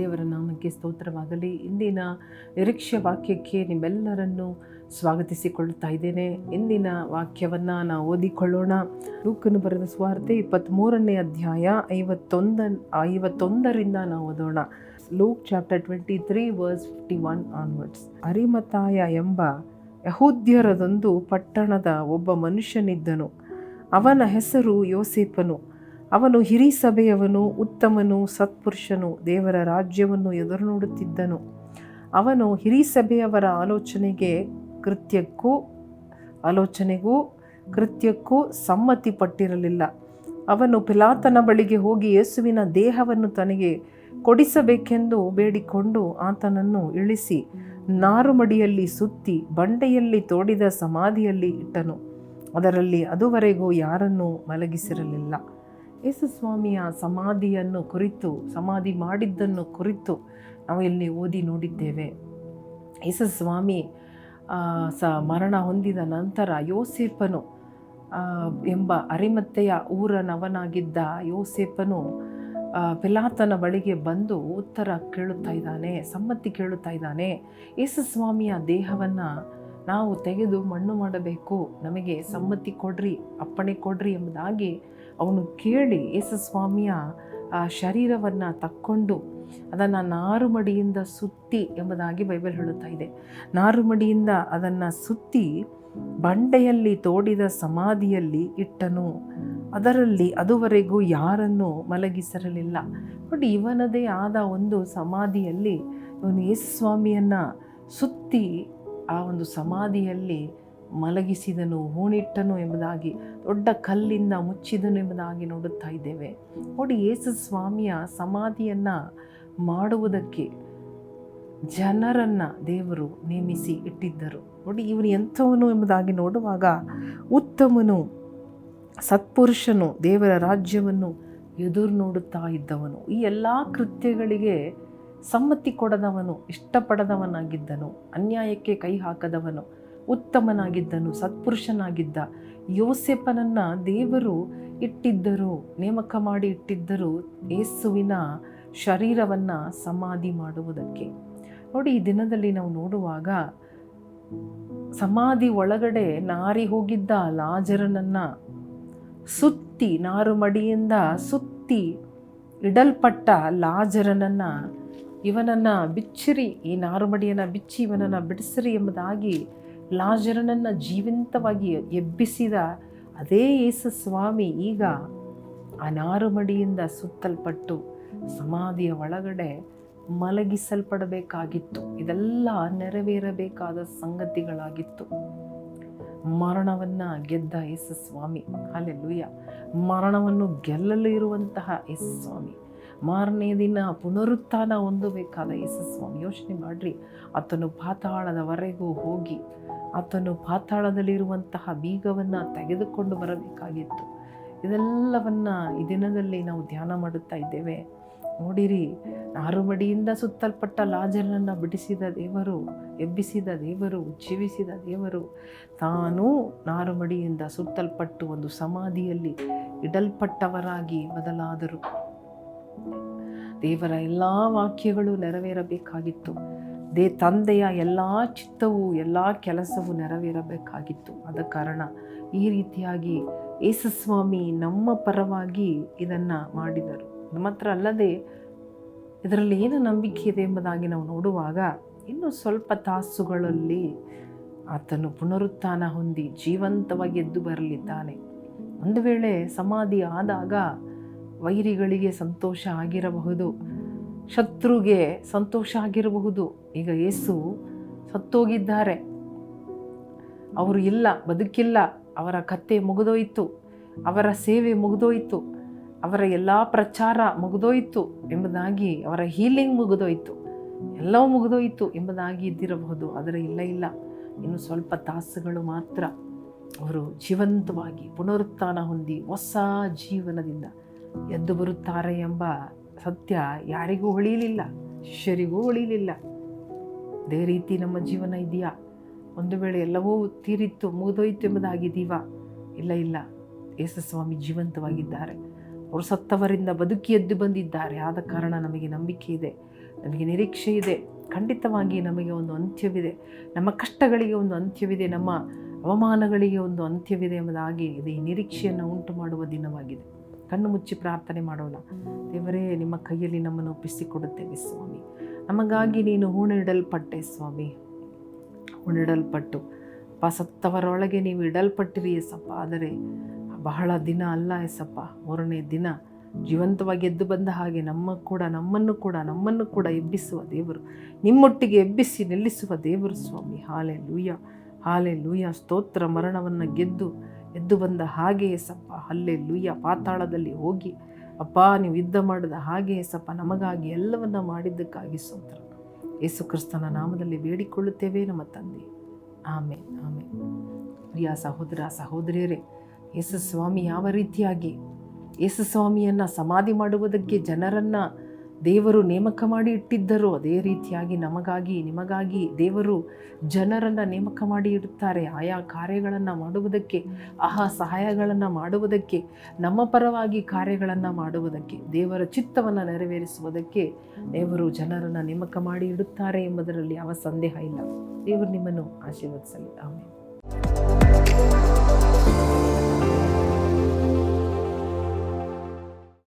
ದೇವರ ನಾಮಕ್ಕೆ ಸ್ತೋತ್ರವಾಗಲಿ. ಇಂದಿನ ನಿರೀಕ್ಷೆ ವಾಕ್ಯಕ್ಕೆ ನಿಮ್ಮೆಲ್ಲರನ್ನು ಸ್ವಾಗತಿಸಿಕೊಳ್ಳುತ್ತಾ ಇದ್ದೇನೆ. ಇಂದಿನ ವಾಕ್ಯವನ್ನು ನಾವು ಓದಿಕೊಳ್ಳೋಣ. ಲೂಕನು ಬರೆದ ಸ್ವಾರ್ಥೆ ಇಪ್ಪತ್ತ್ಮೂರನೇ ಅಧ್ಯಾಯ ಐವತ್ತೊಂದ, ಐವತ್ತೊಂದರಿಂದ ನಾವು ಓದೋಣ. Luke chapter twenty three verse fifty one onwards. Arimathea ಎಂಬ ಯಹೂದ್ಯರದೊಂದು ಪಟ್ಟಣದ ಒಬ್ಬ ಮನುಷ್ಯನಿದ್ದನು. ಅವನ ಹೆಸರು ಯೋಸೇಪನು ಅವನು ಹಿರಿ ಸಭೆಯವನು ಉತ್ತಮನು, ಸತ್ಪುರುಷನು, ದೇವರ ರಾಜ್ಯವನ್ನು ಎದುರು ನೋಡುತ್ತಿದ್ದನು ಅವನು ಹಿರಿ ಸಭೆಯವರ ಆಲೋಚನೆಗೆ ಕೃತ್ಯಕ್ಕೂ, ಆಲೋಚನೆಗೂ ಕೃತ್ಯಕ್ಕೂ ಸಮ್ಮತಿ ಪಟ್ಟಿರಲಿಲ್ಲ ಅವನು ಪಿಲಾತನ ಬಳಿಗೆ ಹೋಗಿ ಯೇಸುವಿನ ದೇಹವನ್ನು ತನಗೆ ಕೊಡಿಸಬೇಕೆಂದು ಬೇಡಿಕೊಂಡು ಆತನನ್ನು ಇಳಿಸಿ ನಾರುಮಡಿಯಲ್ಲಿ ಸುತ್ತಿ ಬಂಡೆಯಲ್ಲಿ ತೋಡಿದ ಸಮಾಧಿಯಲ್ಲಿ ಇಟ್ಟನು. ಅದರಲ್ಲಿ ಅದುವರೆಗೂ ಯಾರನ್ನೂ ಮಲಗಿಸಿರಲಿಲ್ಲ. ಯೇಸುಸ್ವಾಮಿಯ ಸಮಾಧಿಯನ್ನು ಕುರಿತು, ಸಮಾಧಿ ಮಾಡಿದ್ದನ್ನು ಕುರಿತು ನಾವು ಇಲ್ಲಿ ಓದಿ ನೋಡಿದ್ದೇವೆ. ಯೇಸುಸ್ವಾಮಿ ಸ, ಮರಣ ಹೊಂದಿದ ನಂತರ ಯೋಸೇಪನು ಎಂಬ ಅರಿಮತ್ತೆಯ ಊರನವನಾಗಿದ್ದ ಯೋಸೇಪನು ಪಿಲಾತನ ಬಳಿಗೆ ಬಂದು ಉತ್ತರ ಕೇಳುತ್ತಾ ಇದ್ದಾನೆ, ಸಮ್ಮತಿ ಕೇಳುತ್ತಾ ಇದ್ದಾನೆ. ಯೇಸುಸ್ವಾಮಿಯ ದೇಹವನ್ನು ನಾವು ತೆಗೆದು ಮಣ್ಣು ಮಾಡಬೇಕು, ನಮಗೆ ಸಮ್ಮತಿ ಕೊಡ್ರಿ, ಅಪ್ಪಣೆ ಕೊಡ್ರಿ ಎಂಬುದಾಗಿ ಅವನು ಕೇಳಿ ಯೇಸುಸ್ವಾಮಿಯ ಶರೀರವನ್ನು ತಕ್ಕೊಂಡು ಅದನ್ನು ನಾರುಮಡಿಯಿಂದ ಸುತ್ತಿ ಎಂಬುದಾಗಿ ಬೈಬಲ್ ಹೇಳುತ್ತಾ ಇದೆ. ನಾರುಮಡಿಯಿಂದ ಅದನ್ನು ಸುತ್ತಿ ಬಂಡೆಯಲ್ಲಿ ತೋಡಿದ ಸಮಾಧಿಯಲ್ಲಿ ಇಟ್ಟನು. ಅದರಲ್ಲಿ ಅದುವರೆಗೂ ಯಾರನ್ನು ಮಲಗಿಸಿರಲಿಲ್ಲ. ಬಟ್ ಇವನದೇ ಆದ ಒಂದು ಸಮಾಧಿಯಲ್ಲಿ ಇವನು ಯೇಸುಸ್ವಾಮಿಯನ್ನು ಸುತ್ತಿ ಆ ಒಂದು ಸಮಾಧಿಯಲ್ಲಿ ಮಲಗಿಸಿದನು, ಹೂಣಿಟ್ಟನು ಎಂಬುದಾಗಿ, ದೊಡ್ಡ ಕಲ್ಲಿಂದ ಮುಚ್ಚಿದನು ಎಂಬುದಾಗಿ ನೋಡುತ್ತಾ ಇದ್ದೇವೆ. ನೋಡಿ, ಯೇಸು ಸ್ವಾಮಿಯ ಸಮಾಧಿಯನ್ನು ಮಾಡುವುದಕ್ಕೆ ಜನರನ್ನು ದೇವರು ನೇಮಿಸಿ ಇಟ್ಟಿದ್ದರು. ನೋಡಿ, ಇವನು ಎಂಥವನು ಎಂಬುದಾಗಿ ನೋಡುವಾಗ ಉತ್ತಮನು, ಸತ್ಪುರುಷನು, ದೇವರ ರಾಜ್ಯವನ್ನು ಎದುರು ನೋಡುತ್ತಾ ಇದ್ದವನು. ಈ ಎಲ್ಲ ಕೃತ್ಯಗಳಿಗೆ ಸಮ್ಮತಿ ಕೊಡದವನು, ಇಷ್ಟಪಡದವನಾಗಿದ್ದನು, ಅನ್ಯಾಯಕ್ಕೆ ಕೈ ಹಾಕದವನು. ಉತ್ತಮನಾಗಿದ್ದನು, ಸತ್ಪುರುಷನಾಗಿದ್ದ. ಯೋಸೆಪ್ಪನನ್ನು ದೇವರು ಇಟ್ಟಿದ್ದರು, ನೇಮಕ ಮಾಡಿ ಇಟ್ಟಿದ್ದರು ಏಸುವಿನ ಶರೀರವನ್ನು ಸಮಾಧಿ ಮಾಡುವುದಕ್ಕೆ. ನೋಡಿ, ಈ ದಿನದಲ್ಲಿ ನಾವು ನೋಡುವಾಗ ಸಮಾಧಿ ಒಳಗಡೆ ನಾರಿ ಹೋಗಿದ್ದ ಲಾಜರನನ್ನು ಸುತ್ತಿ ನಾರು ಮಡಿಯಿಂದ ಸುತ್ತಿ ಇಡಲ್ಪಟ್ಟ ಲಾಜರನನ್ನು ಇವನನ್ನು ಬಿಚ್ಚಿರಿ, ಈ ನಾರುಮಡಿಯನ್ನು ಬಿಚ್ಚಿ ಇವನನ್ನು ಬಿಡಿಸಿರಿ ಎಂಬುದಾಗಿ ಲಾಜರನನ್ನು ಜೀವಂತವಾಗಿ ಎಬ್ಬಿಸಿದ ಅದೇ ಯೇಸು ಸ್ವಾಮಿ ಈಗ ಅನಾರುಮಡಿಯಿಂದ ನಾರುಮಡಿಯಿಂದ ಸುತ್ತಲ್ಪಟ್ಟು ಸಮಾಧಿಯ ಒಳಗಡೆ ಮಲಗಿಸಲ್ಪಡಬೇಕಾಗಿತ್ತು. ಇದೆಲ್ಲ ನೆರವೇರಬೇಕಾದ ಸಂಗತಿಗಳಾಗಿತ್ತು. ಮರಣವನ್ನು ಗೆದ್ದ ಯೇಸು ಸ್ವಾಮಿ. ಅಲ್ಲೆಲ್ಲೂಯ್ಯ ಮರಣವನ್ನು ಗೆಲ್ಲಲು ಇರುವಂತಹ ಯೇಸು ಸ್ವಾಮಿ. ಮಾರನೇ ದಿನ ಪುನರುತ್ಥಾನ ಹೊಂದಬೇಕಾದ ಯೇಸು ಸ್ವಾಮಿ. ಯೋಚನೆ ಮಾಡಿರಿ. ಆತನು ಪಾತಾಳದವರೆಗೂ ಹೋಗಿ ಆತನು ಪಾತಾಳದಲ್ಲಿರುವಂತಹ ಬೀಗವನ್ನು ತೆಗೆದುಕೊಂಡು ಬರಬೇಕಾಗಿತ್ತು. ಇದೆಲ್ಲವನ್ನು ಈ ದಿನದಲ್ಲಿ ನಾವು ಧ್ಯಾನ ಮಾಡುತ್ತಾ ಇದ್ದೇವೆ. ನೋಡಿರಿ ನಾರುಮಡಿಯಿಂದ ಸುತ್ತಲ್ಪಟ್ಟ ಲಾಜರನ್ನು ಬಿಡಿಸಿದ ದೇವರು, ಎಬ್ಬಿಸಿದ ದೇವರು ಜೀವಿಸಿದ ದೇವರು, ತಾನೂ ನಾರುಮಡಿಯಿಂದ ಸುತ್ತಲ್ಪಟ್ಟು ಒಂದು ಸಮಾಧಿಯಲ್ಲಿ ಇಡಲ್ಪಟ್ಟವರಾಗಿ ಬದಲಾದರು. ದೇವರ ಎಲ್ಲ ವಾಕ್ಯಗಳು ನೆರವೇರಬೇಕಾಗಿತ್ತು. ದೇ ತಂದೆಯ ಎಲ್ಲ ಚಿತ್ತವು, ಎಲ್ಲ ಕೆಲಸವು ನೆರವೇರಬೇಕಾಗಿತ್ತು. ಆದ ಕಾರಣ ಈ ರೀತಿಯಾಗಿ ಯೇಸುಸ್ವಾಮಿ ನಮ್ಮ ಪರವಾಗಿ ಇದನ್ನು ಮಾಡಿದರು. ಮಾತ್ರ ಅಲ್ಲದೆ ಇದರಲ್ಲಿ ಏನು ನಂಬಿಕೆ ಇದೆ ಎಂಬುದಾಗಿ ನಾವು ನೋಡುವಾಗ ಇನ್ನು ಸ್ವಲ್ಪ ತಾಸುಗಳಲ್ಲಿ ಆತನು ಪುನರುತ್ಥಾನ ಹೊಂದಿ ಜೀವಂತವಾಗಿ ಎದ್ದು ಬರಲಿದ್ದಾನೆ. ಒಂದು ವೇಳೆ ಸಮಾಧಿ ಆದಾಗ ವೈರಿಗಳಿಗೆ ಸಂತೋಷ ಆಗಿರಬಹುದು. ಶತ್ರುಗೆ ಸಂತೋಷ ಆಗಿರಬಹುದು. ಈಗ ಯೇಸು ಸತ್ತೋಗಿದ್ದಾರೆ. ಅವರು ಇಲ್ಲ, ಬದುಕಿಲ್ಲ. ಅವರ ಕತ್ತೆ ಮುಗಿದೋಯಿತು. ಅವರ ಸೇವೆ ಮುಗಿದೋಯಿತು. ಅವರ ಎಲ್ಲ ಪ್ರಚಾರ ಮುಗಿದೋಯಿತು ಎಂಬುದಾಗಿ, ಅವರ ಹೀಲಿಂಗ್ ಮುಗಿದೋಯಿತು. ಎಲ್ಲವೂ ಮುಗಿದೋಯಿತು ಎಂಬುದಾಗಿ ಇದ್ದಿರಬಹುದು, ಆದರೆ ಇಲ್ಲ ಇಲ್ಲ. ಇನ್ನು ಸ್ವಲ್ಪ ತಾಸುಗಳು ಮಾತ್ರ ಅವರು ಜೀವಂತವಾಗಿ ಪುನರುತ್ಥಾನ ಹೊಂದಿ ಹೊಸ ಜೀವನದಿಂದ ಎದ್ದು ಬರುತ್ತಾರೆ ಎಂಬ ಸತ್ಯ ಯಾರಿಗೂ ಉಳಿಯಲಿಲ್ಲ ಶಿಷ್ಯರಿಗೂ ಹೊಳಿಲಿಲ್ಲ ಅದೇ ರೀತಿ ನಮ್ಮ ಜೀವನ ಇದೆಯಾ? ಒಂದು ವೇಳೆ ಎಲ್ಲವೂ ತೀರಿತ್ತು, ಮುಗಿದೋಯ್ತು ಎಂಬುದಾಗಿದ್ದೀವ ಇಲ್ಲ ಇಲ್ಲ. ಯೇಸಸ್ವಾಮಿ ಜೀವಂತವಾಗಿದ್ದಾರೆ. ಅವರು ಸತ್ತವರಿಂದ ಬದುಕಿ ಎದ್ದು ಬಂದಿದ್ದಾರೆ. ಆದ ಕಾರಣ ನಮಗೆ ನಂಬಿಕೆ ಇದೆ, ನಮಗೆ ನಿರೀಕ್ಷೆ ಇದೆ. ಖಂಡಿತವಾಗಿ ನಮಗೆ ಒಂದು ಅಂತ್ಯವಿದೆ. ನಮ್ಮ ಕಷ್ಟಗಳಿಗೆ ಒಂದು ಅಂತ್ಯವಿದೆ, ನಮ್ಮ ಅವಮಾನಗಳಿಗೆ ಒಂದು ಅಂತ್ಯವಿದೆ ಎಂಬುದಾಗಿ ಇದು ಈ ನಿರೀಕ್ಷೆಯನ್ನು ಉಂಟು ಮಾಡುವ ದಿನವಾಗಿದೆ. ಕಣ್ಣು ಮುಚ್ಚಿ ಪ್ರಾರ್ಥನೆ ಮಾಡೋಣ. ದೇವರೇ, ನಿಮ್ಮ ಕೈಯಲ್ಲಿ ನಮ್ಮನ್ನು ಒಪ್ಪಿಸಿಕೊಡುತ್ತೇವೆ ಸ್ವಾಮಿ ನಮಗಾಗಿ ನೀನು ಹೂಣಿಡಲ್ಪಟ್ಟೆ ಸ್ವಾಮಿ. ಹೂಣಿಡಲ್ಪಟ್ಟು. ಅಪ್ಪ ಸತ್ತವರೊಳಗೆ ನೀವು ಇಡಲ್ಪಟ್ಟಿರಿ ಎಸಪ್ಪ. ಆದರೆ ಬಹಳ ದಿನ ಅಲ್ಲ ಎಸಪ್ಪ. ಮೂರನೇ ದಿನ. ಜೀವಂತವಾಗಿ ಎದ್ದು ಬಂದ ಹಾಗೆ ನಮ್ಮ ಕೂಡ, ನಮ್ಮನ್ನು ಕೂಡ ನಮ್ಮನ್ನು ಕೂಡ ಎಬ್ಬಿಸುವ ದೇವರು. ನಿಮ್ಮೊಟ್ಟಿಗೆ ಎಬ್ಬಿಸಿ ನಿಲ್ಲಿಸುವ ದೇವರು ಸ್ವಾಮಿ. ಹಾಲೆ ಲೂಯ ಹಾಲೆ ಲೂಯ ಸ್ತೋತ್ರ ಮರಣವನ್ನು ಗೆದ್ದು ಎದ್ದು ಬಂದ ಹಾಗೆ ಸಪ್ಪ ಅಲ್ಲೇ ಲುಯ್ಯ ಪಾತಾಳದಲ್ಲಿ ಹೋಗಿ, ಅಪ್ಪ, ನೀವು ಯುದ್ಧ ಮಾಡಿದ ಹಾಗೆ ಸಪ್ಪ ನಮಗಾಗಿ ಎಲ್ಲವನ್ನ ಮಾಡಿದ್ದಕ್ಕಾಗಿ ಸ್ತೋತ್ರ ಯೇಸು ಕ್ರಿಸ್ತನ ನಾಮದಲ್ಲಿ ಬೇಡಿಕೊಳ್ಳುತ್ತೇವೆ ನಮ್ಮ ತಂದೆ. ಆಮೇಲೆ ಆಮೇಲೆ ಪ್ರಿಯ ಸಹೋದರ, ಸಹೋದರಿಯರೇ, ಯೇಸು ಸ್ವಾಮಿ ಯಾವ ರೀತಿಯಾಗಿ, ಯೇಸು ಸ್ವಾಮಿಯನ್ನು ಸಮಾಧಿ ಮಾಡುವುದಕ್ಕೆ ಜನರನ್ನು ದೇವರು ನೇಮಕ ಮಾಡಿ ಇಟ್ಟಿದ್ದರು, ಅದೇ ರೀತಿಯಾಗಿ ನಮಗಾಗಿ, ನಿಮಗಾಗಿ ದೇವರು ಜನರನ್ನು ನೇಮಕ ಮಾಡಿ ಇಡುತ್ತಾರೆ. ಆಯಾ ಕಾರ್ಯಗಳನ್ನು ಮಾಡುವುದಕ್ಕೆ, ಆಹಾ ಸಹಾಯಗಳನ್ನು ಮಾಡುವುದಕ್ಕೆ, ನಮ್ಮ ಪರವಾಗಿ ಕಾರ್ಯಗಳನ್ನು ಮಾಡುವುದಕ್ಕೆ, ದೇವರ ಚಿತ್ತವನ್ನು ನೆರವೇರಿಸುವುದಕ್ಕೆ ದೇವರು ಜನರನ್ನು ನೇಮಕ ಮಾಡಿ ಇಡುತ್ತಾರೆ ಎಂಬುದರಲ್ಲಿ ಯಾವ ಸಂದೇಹ ಇಲ್ಲ. ದೇವರು ನಿಮ್ಮನ್ನು ಆಶೀರ್ವದಿಸಲಿ. ಆಮೇಲೆ